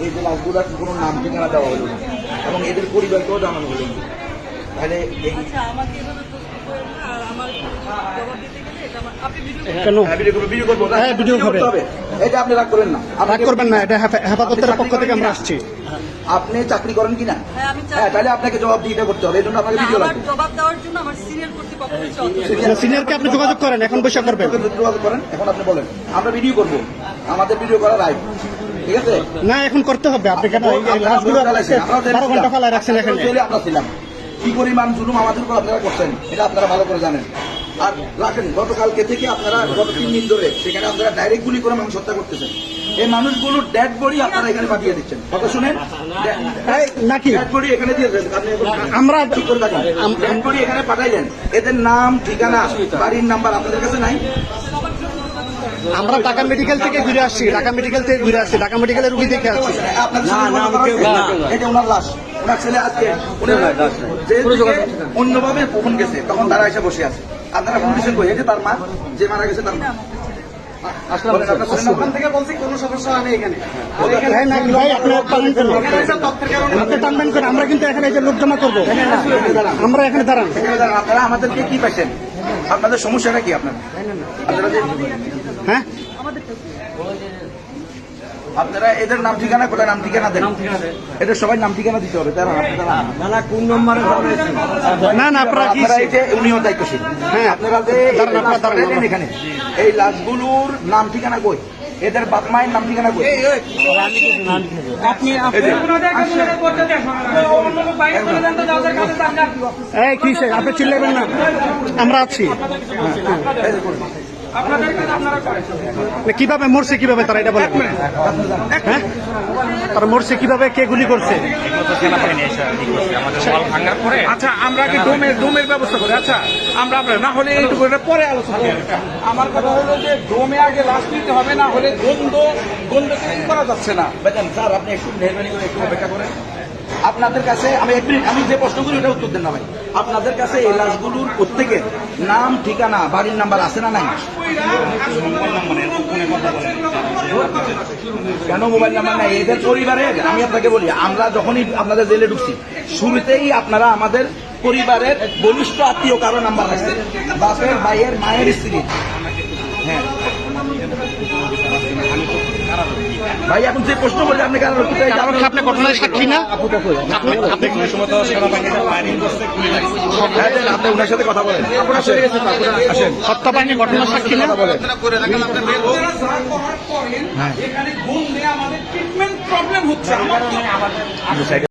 এই যে লাশগুলার কোনো নাম ঠিকানা দেওয়া হলো না। এবং এদের পরিবারকেও জানানো হলো না। তাহলে এই আচ্ছা এটা আপনি হ্যাঁ, ভিডিও করব করব। হ্যাঁ, ভিডিও হবে। করতে এটা আপনি রাগ করেন না। রাগ করবেন না এটা হেফা- হেফাজতের পক্ষ থেকে আমরা আসছি। আপনি চাকরি করেন কিনা? হ্যাঁ হ্যাঁ তাহলে আপনাকে জবাব দিতে করতে হবে এই জন্য আপনাকে ভিডিও লাগবে। জবাব দেওয়ার জন্য আমার সিনিয়র কর্তৃপক্ষ সিনিয়রকে আপনি যোগাযোগ করেন এখন বসে করবেন যোগাযোগ করেন এখন আপনি বলেন। আমরা ভিডিও করব। আমাদের ভিডিও করা লাইভ ঠিক আছে? না এখন করতে হবে আপনি কেন লাশগুলো ভুল চালাইছেন, আমরাও জেলে বারো ঘণ্টা ছিলাম। ফেলায় রাখছেন এখানে। আমরা ছিলাম। কি পরিমাণ জুলুম আমাদের উপর আপনারা করছেন এটা আপনারা ভালো করে জানেন। আর রাখেন গতকালকে থেকে আপনারা গত তিন দিন ধরে সেখানে আপনারা ডাইরেক্ট গুলি করে মানুষ হত্যা করতেছেন। এই মানুষগুলোর ডেড বডি আপনারা এখানে পাঠিয়ে দিচ্ছেন। কথা শুনেন? নাকি? ডেড বডি এখানে দিয়ে দেন আমরা ডেড বডি এখানে পাঠাইলেন এদের নাম ঠিকানা বাড়ির নাম্বার আপনাদের কাছে নাই? আমরা ঢাকা মেডিকেল থেকে ঘুরে আসছি ঢাকা মেডিকেল থেকে ঘুরে আসছি ঢাকা মেডিকেলের রুগী দেখে আসছি। আপনার ছেলে ওনার লাশ। ওনার আজকে অন্যভাবে ফোন গেছে তখন তারা এসে বসে আছে। আপনারা ফোন দিচ্ছেন কই? যে তার মা যে মারা গেছে তার মা। আমরা কিন্তু এখানে এই যে লোক জমা করব। আমরা এখানে দাঁড়ান। আপনারা আমাদেরকে কি পাইছেন? আপনাদের সমস্যাটা কি আপনার? হ্যাঁ? আপনারা এদের নাম ঠিকানা কোথায়? নাম ঠিকানা দেন। এদের সবাই নাম ঠিকানা দিতে হবে তারা কোন নম্বরে না না আপনারা কি উনিও দায়িত্বশীল। হ্যাঁ। আপনারা যে এখানে। এই লাশগুলোর নাম ঠিকানা কই? এদের বাপ মায়ের নাম ঠিকানা কই? এই যে, এই কি আপনি চিল্লাবেন না? আমরা আছি। কীভাবে মরছে কীভাবে তারা এটা বলেন? হ্যাঁ? তারা মরছে কীভাবে কে গুলি করছে? আচ্ছা আমরা কি ডোমের ডোমের ব্যবস্থা করি? আচ্ছা আমরা না হলে এইটুকু পরে আলোচনা আমার কথা হলো যে ডোমে আগে লাশ নিতে হবে না হলে দ্বন্দ্ব দ্বন্দ্ব করা যাচ্ছে না। বেতন স্যার আপনি একটু মেহরবানি করে একটু অপেক্ষা করেন। আপনাদের কাছে আমি এক মিনিট, আমি যে প্রশ্ন করি ওটা উত্তর দেন না ভাই। আপনাদের কাছে এই লাশগুলোর প্রত্যেকের নাম, ঠিকানা, বাড়ির নাম্বার আছে না নাই? কেন মোবাইল নাম্বার নাই? এদের পরিবারের আমি আপনাকে বলি, আমরা যখনই আপনাদের জেলে ঢুকছি, শুরুতেই আপনারা আমাদের পরিবারের বলিষ্ঠ আত্মীয় কারও নাম্বার রাখছেন। বাপের, ভাইয়ের, মায়ের স্ত্রী হ্যাঁ। ভাই এখন যে প্রশ্ন করছে আপনি কেন কারণ কি আপনি ঘটনার সাক্ষী না? আপনি আপনি হ্যাঁ, দেন, আপনি ওনার সাথে কথা বলেন। আসেন। হত্যা বাহিনী ঘটনার সাক্ষী না? বলেন। আপনারা যা করার করেন এখানে ঘুম নিয়ে আমাদের ট্রিটমেন্ট প্রবলেম হচ্ছে। আমার তো-